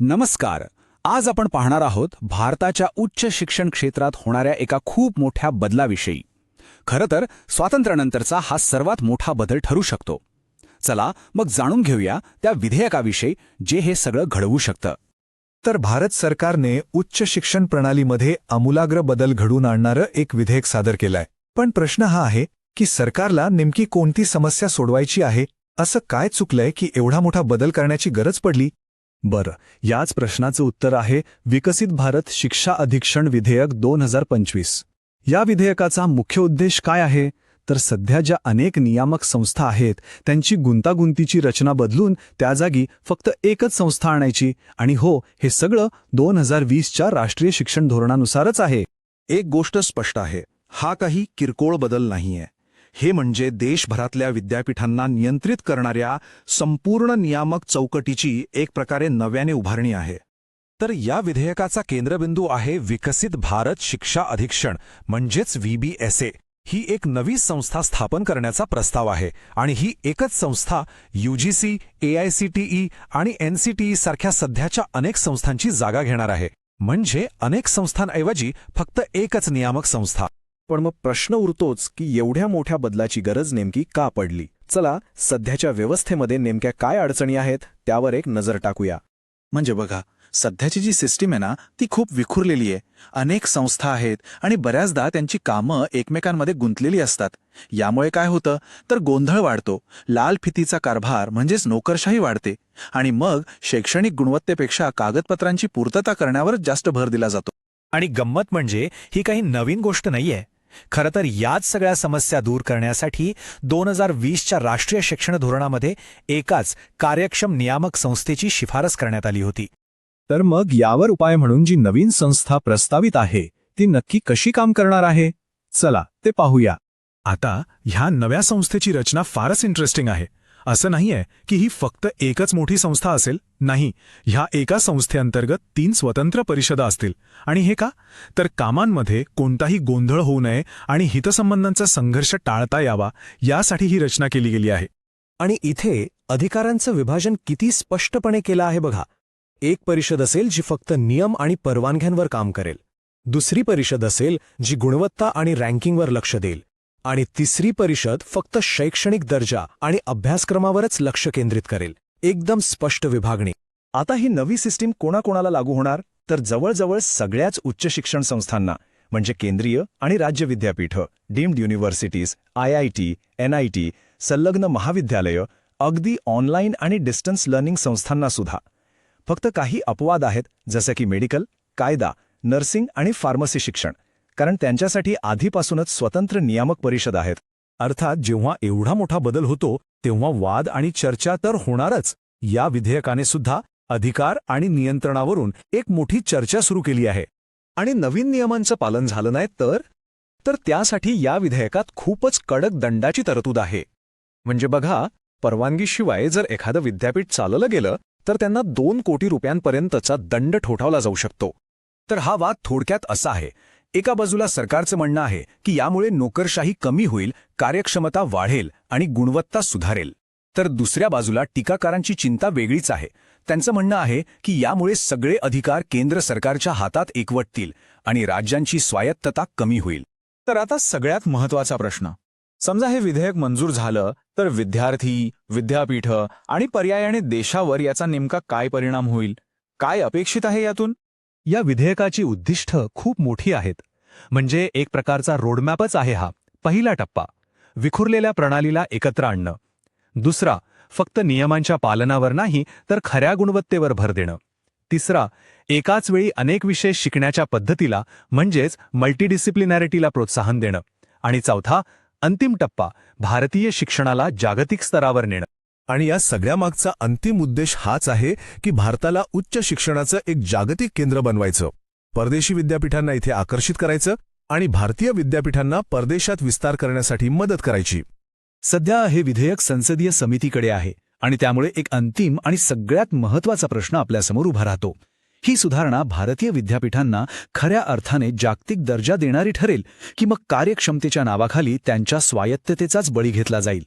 नमस्कार. आज आपण पाहणार आहोत भारताच्या उच्च शिक्षण क्षेत्रात होणाऱ्या एका खूप मोठ्या बदलाविषयी. खरं तर स्वातंत्र्यानंतरचा हा सर्वात मोठा बदल ठरू शकतो. चला मग जाणून घेऊया त्या विधेयकाविषयी जे हे सगळं घडवू शकतं. तर भारत सरकारने उच्च शिक्षण प्रणालीमध्ये आमूलाग्र बदल घडवून आणणारं एक विधेयक सादर केलंय. पण प्रश्न हा आहे की सरकारला नेमकी कोणती समस्या सोडवायची आहे? असं काय चुकलंय की एवढा मोठा बदल करण्याची गरज पडली? बरं याच प्रश्नाचं उत्तर आहे विकसित भारत शिक्षा अधीक्षण विधेयक दोन हजार पंचवीस. या विधेयकाचा मुख्य उद्देश काय आहे? तर सध्या ज्या अनेक नियामक संस्था आहेत त्यांची गुंतागुंतीची रचना बदलून त्या जागी फक्त एकच संस्था आणायची आणि हो हे सगळं दोन हजार वीसच्या राष्ट्रीय शिक्षण धोरणानुसारच आहे. एक गोष्ट स्पष्ट आहे हा काही किरकोळ बदल नाहीये. हे म्हणजे देशभरातल्या विद्यापीठांना नियंत्रित करणाऱ्या संपूर्ण नियामक चौकटीची एक प्रकारे नव्याने उभारणी आहे. तर या विधेयकाचा केंद्रबिंदू आहे विकसित भारत शिक्षा अधीक्षण म्हणजेच व्हीबीएसए ही एक नवी संस्था स्थापन करण्याचा प्रस्ताव आहे आणि ही एकच संस्था यूजीसी एआयसीटीई आणि एनसीटीई सारख्या सध्याच्या अनेक संस्थांची जागा घेणार आहे. म्हणजे अनेक संस्थांऐवजी फक्त एकच नियामक संस्था. पण मग प्रश्न उरतोच की एवढ्या मोठ्या बदलाची गरज नेमकी का पडली? चला सध्याच्या व्यवस्थेमध्ये नेमक्या काय अडचणी आहेत त्यावर एक नजर टाकूया. म्हणजे बघा सध्याची जी सिस्टीम आहे ना ती खूप विखुरलेली आहे. अनेक संस्था आहेत आणि बऱ्याचदा त्यांची कामं एकमेकांमध्ये गुंतलेली असतात. यामुळे काय होतं? तर गोंधळ वाढतो. लाल फितीचा कारभार म्हणजेच नोकरशाही वाढते. आणि मग शैक्षणिक गुणवत्तेपेक्षा कागदपत्रांची पूर्तता करण्यावरच जास्त भर दिला जातो. आणि गंमत म्हणजे ही काही नवीन गोष्ट नाहीये. खरं तर याच सगळ्या समस्या दूर करण्यासाठी दोन हजार वीसच्या राष्ट्रीय शिक्षण धोरणामध्ये एकाच कार्यक्षम नियामक संस्थेची शिफारस करण्यात आली होती. तर मग यावर उपाय म्हणून जी नवीन संस्था प्रस्तावित आहे ती नक्की कशी काम करणार आहे? चला ते पाहूया. आता ह्या नव्या संस्थेची रचना फारच इंटरेस्टिंग आहे. असं नाहीये की ही फक्त एकच मोठी संस्था असेल. नाही ह्या एका संस्थेअंतर्गत तीन स्वतंत्र परिषदा असतील. आणि हे का? तर कामांमध्ये कोणताही गोंधळ होऊ नये आणि हितसंबंधांचा संघर्ष टाळता यावा यासाठी ही रचना केली गेली आहे. आणि इथे अधिकारांचं विभाजन किती स्पष्टपणे केलं आहे बघा. एक परिषद असेल जी फक्त नियम आणि परवानग्यांवर काम करेल. दुसरी परिषद असेल जी गुणवत्ता आणि रँकिंगवर लक्ष देईल. आणि तिसरी परिषद फक्त शैक्षणिक दर्जा आणि अभ्यासक्रमावरच लक्ष केंद्रित करेल. एकदम स्पष्ट विभागणी. आता ही नवी सिस्टीम कोणाकोणाला लागू होणार? तर जवळजवळ सगळ्याच उच्च शिक्षण संस्थांना म्हणजे केंद्रीय आणि राज्य विद्यापीठ deemed universities I I T N I T संलग्न महाविद्यालयं अगदी ऑनलाईन आणि डिस्टन्स लर्निंग संस्थांना सुद्धा. फक्त काही अपवाद आहेत जसं की मेडिकल कायदा नर्सिंग आणि फार्मसी शिक्षण. कारण त्यांच्यासाठी आधीपासूनच स्वतंत्र नियामक परिषद आहेत. अर्थात जेव्हा एवढा मोठा बदल होतो तेव्हा वाद आणि चर्चा तर होणारच. या विधेयकाने सुद्धा अधिकार आणि नियंत्रणावरून एक मोठी चर्चा सुरू केली आहे. आणि नवीन नियमांचं पालन झालं नाही तर? तर त्यासाठी या विधेयकात खूपच कडक दंडाची तरतूद आहे. म्हणजे बघा परवानगीशिवाय जर एखादं विद्यापीठ चाललं गेलं तर त्यांना दोन कोटी रुपयांपर्यंतचा दंड ठोठावला जाऊ शकतो. तर हा वाद थोडक्यात असा आहे. एका बाजूला सरकारचं म्हणणं आहे की यामुळे नोकरशाही कमी होईल कार्यक्षमता वाढेल आणि गुणवत्ता सुधारेल. तर दुसऱ्या बाजूला टीकाकारांची चिंता वेगळीच आहे. त्यांचं म्हणणं आहे की यामुळे सगळे अधिकार केंद्र सरकारच्या हातात एकवटतील आणि राज्यांची स्वायत्तता कमी होईल. तर आता सगळ्यात महत्त्वाचा प्रश्न. समजा हे विधेयक मंजूर झालं तर विद्यार्थी विद्यापीठ आणि पर्यायाने देशावर याचा नेमका काय परिणाम होईल? काय अपेक्षित आहे यातून? या विधेयकाची उद्दिष्ट खूप मोठी आहेत. म्हणजे एक प्रकारचा रोडमॅपच आहे हा. पहिला टप्पा विखुरलेल्या प्रणालीला एकत्र आणणं. दुसरा फक्त नियमांच्या पालनावर नाही तर खऱ्या गुणवत्तेवर भर देणं. तिसरा एकाच वेळी अनेक विषय शिकण्याच्या पद्धतीला म्हणजेच मल्टीडिसिप्लिनॅरिटीला प्रोत्साहन देणं. आणि चौथा अंतिम टप्पा भारतीय शिक्षणाला जागतिक स्तरावर नेणं. आणि या सगळ्या मागचा अंतिम उद्देश हाच आहे की भारताला उच्च शिक्षणाचं एक जागतिक केंद्र बनवायचं. परदेशी विद्यापीठांना इथे आकर्षित करायचं आणि भारतीय विद्यापीठांना परदेशात विस्तार करण्यासाठी मदत करायची. सध्या हे विधेयक संसदीय समितीकडे आहे आणि त्यामुळे एक अंतिम आणि सगळ्यात महत्त्वाचा प्रश्न आपल्यासमोर उभा राहतो. ही सुधारणा भारतीय विद्यापीठांना खऱ्या अर्थाने जागतिक दर्जा देणारी ठरेल की मग कार्यक्षमतेच्या नावाखाली त्यांच्या स्वायत्ततेचाच बळी घेतला जाईल.